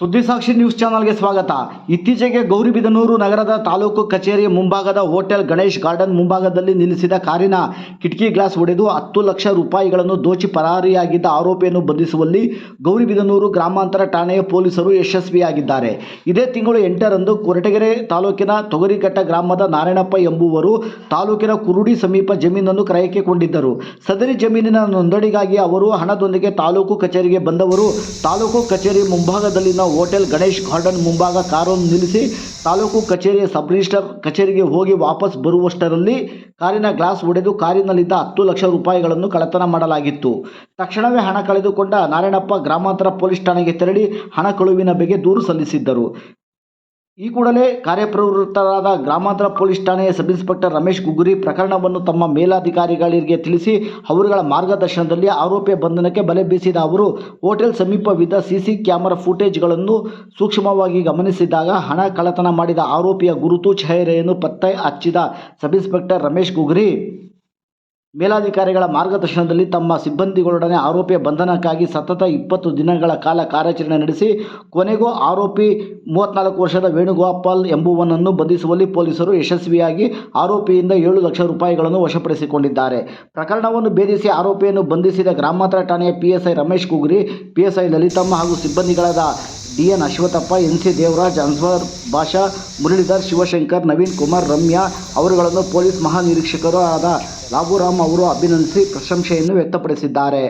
ಸುದ್ದಿಸಾಕ್ಷಿ news ಚಾನಲ್ಗೆ ಸ್ವಾಗತ. ಇತ್ತೀಚೆಗೆ ಗೌರಿಬಿದನೂರು ನಗರದ ತಾಲೂಕು ಕಚೇರಿ ಮುಂಭಾಗದ ಹೋಟೆಲ್ ಗಣೇಶ್ ಗಾರ್ಡನ್ ಮುಂಭಾಗದಲ್ಲಿ ನಿಲ್ಲಿಸಿದ ಕಾರಿನ ಕಿಟಕಿ ಗ್ಲಾಸ್ ಒಡೆದು ಹತ್ತು ಲಕ್ಷ ರೂಪಾಯಿಗಳನ್ನು ದೋಚಿ ಪರಾರಿಯಾಗಿದ್ದ ಆರೋಪಿಯನ್ನು ಬಂಧಿಸುವಲ್ಲಿ ಗೌರಿಬಿದನೂರು ಗ್ರಾಮಾಂತರ ಠಾಣೆಯ ಪೊಲೀಸರು ಯಶಸ್ವಿಯಾಗಿದ್ದಾರೆ. ಇದೇ ತಿಂಗಳು ಎಂಟರಂದು ಕೊರಟಗೆರೆ ತಾಲೂಕಿನ ತೊಗರಿಘಟ್ಟ ಗ್ರಾಮದ ನಾರಾಯಣಪ್ಪ ಎಂಬುವರು ತಾಲೂಕಿನ ಕುರುಡಿ ಸಮೀಪ ಜಮೀನನ್ನು ಕ್ರಯಕ್ಕೆ ಕೊಂಡಿದ್ದರು. ಸದರಿ ಜಮೀನಿನ ನೋಂದಣಿಗಾಗಿ ಅವರು ಹಣದೊಂದಿಗೆ ತಾಲೂಕು ಕಚೇರಿಗೆ ಬಂದವರು. ತಾಲೂಕು ಕಚೇರಿ ಮುಂಭಾಗದಲ್ಲಿನ ಹೋಟೆಲ್ ಗಣೇಶ್ ಗಾರ್ಡನ್ ಮುಂಭಾಗ ಕಾರನ್ನು ನಿಲ್ಲಿಸಿ ತಾಲೂಕು ಕಚೇರಿಯ ಸಬ್ ರಿಜಿಸ್ಟರ್ ಕಚೇರಿಗೆ ಹೋಗಿ ವಾಪಸ್ ಬರುವಷ್ಟರಲ್ಲಿ ಕಾರಿನ ಗ್ಲಾಸ್ ಒಡೆದು ಕಾರಿನಲ್ಲಿದ್ದ ಹತ್ತು ಲಕ್ಷ ರೂಪಾಯಿಗಳನ್ನು ಕಳತನ ಮಾಡಲಾಗಿತ್ತು. ತಕ್ಷಣವೇ ಹಣ ಕಳೆದುಕೊಂಡ ನಾರಾಯಣಪ್ಪ ಗ್ರಾಮಾಂತರ ಪೊಲೀಸ್ ಠಾಣೆಗೆ ತೆರಳಿ ಹಣ ಕಳುವಿನ ಬಗ್ಗೆ ದೂರು ಸಲ್ಲಿಸಿದ್ದರು. ಈ ಕೂಡಲೇ ಕಾರ್ಯಪ್ರವೃತ್ತರಾದ ಗ್ರಾಮಾಂತರ ಪೊಲೀಸ್ ಠಾಣೆಯ ಸಬ್ ಇನ್ಸ್ಪೆಕ್ಟರ್ ರಮೇಶ್ ಗುಗುರಿ ಪ್ರಕರಣವನ್ನು ತಮ್ಮ ಮೇಲಾಧಿಕಾರಿಗಳಿಗೆ ತಿಳಿಸಿ ಅವರುಗಳ ಮಾರ್ಗದರ್ಶನದಲ್ಲಿ ಆರೋಪಿಯ ಬಂಧನಕ್ಕೆ ಬಲೆ ಬೀಸಿದ ಅವರು, ಹೋಟೆಲ್ ಸಮೀಪವಿದ್ದ ಸಿಸಿ ಕ್ಯಾಮೆರಾ ಫುಟೇಜ್ಗಳನ್ನು ಸೂಕ್ಷ್ಮವಾಗಿ ಗಮನಿಸಿದಾಗ ಹಣ ಕಳ್ಳತನ ಮಾಡಿದ ಆರೋಪಿಯ ಗುರುತು ಚಹರೆಯನ್ನು ಪತ್ತೆ ಹಚ್ಚಿದ ಸಬ್ ಇನ್ಸ್ಪೆಕ್ಟರ್ ರಮೇಶ್ ಗುಗ್ರಿ ಮೇಲಾಧಿಕಾರಿಗಳ ಮಾರ್ಗದರ್ಶನದಲ್ಲಿ ತಮ್ಮ ಸಿಬ್ಬಂದಿಗಳೊಡನೆ ಆರೋಪಿಯ ಬಂಧನಕ್ಕಾಗಿ ಸತತ ಇಪ್ಪತ್ತು ದಿನಗಳ ಕಾಲ ಕಾರ್ಯಾಚರಣೆ ನಡೆಸಿ, ಕೊನೆಗೂ ಆರೋಪಿ ಮೂವತ್ನಾಲ್ಕು ವರ್ಷದ ವೇಣುಗೋಪಾಲ್ ಎಂಬುವನನ್ನು ಬಂಧಿಸುವಲ್ಲಿ ಪೊಲೀಸರು ಯಶಸ್ವಿಯಾಗಿ ಆರೋಪಿಯಿಂದ ಏಳು ಲಕ್ಷ ರೂಪಾಯಿಗಳನ್ನು ವಶಪಡಿಸಿಕೊಂಡಿದ್ದಾರೆ. ಪ್ರಕರಣವನ್ನು ಭೇದಿಸಿ ಆರೋಪಿಯನ್ನು ಬಂಧಿಸಿದ ಗ್ರಾಮಾಂತರ ಠಾಣೆಯ ಪಿಎಸ್ಐ ರಮೇಶ್ ಕುಗ್ರಿ ಪಿಎಸ್ಐ ಲಲಿತಮ್ಮ ಹಾಗೂ ಸಿಬ್ಬಂದಿಗಳಾದ D N Ashwathappa, N C Devaraj Anwar Basha Muralidhar, Shivashankar, Naveen Kumar, Ramya ಅವರುಗಳನ್ನು police ಮಹಾನಿರೀಕ್ಷಕರು ಆದ ಅವರು ಅಭಿನಂದಿಸಿ ಪ್ರಶಂಸೆಯನ್ನು ವ್ಯಕ್ತಪಡಿಸಿದ್ದಾರೆ.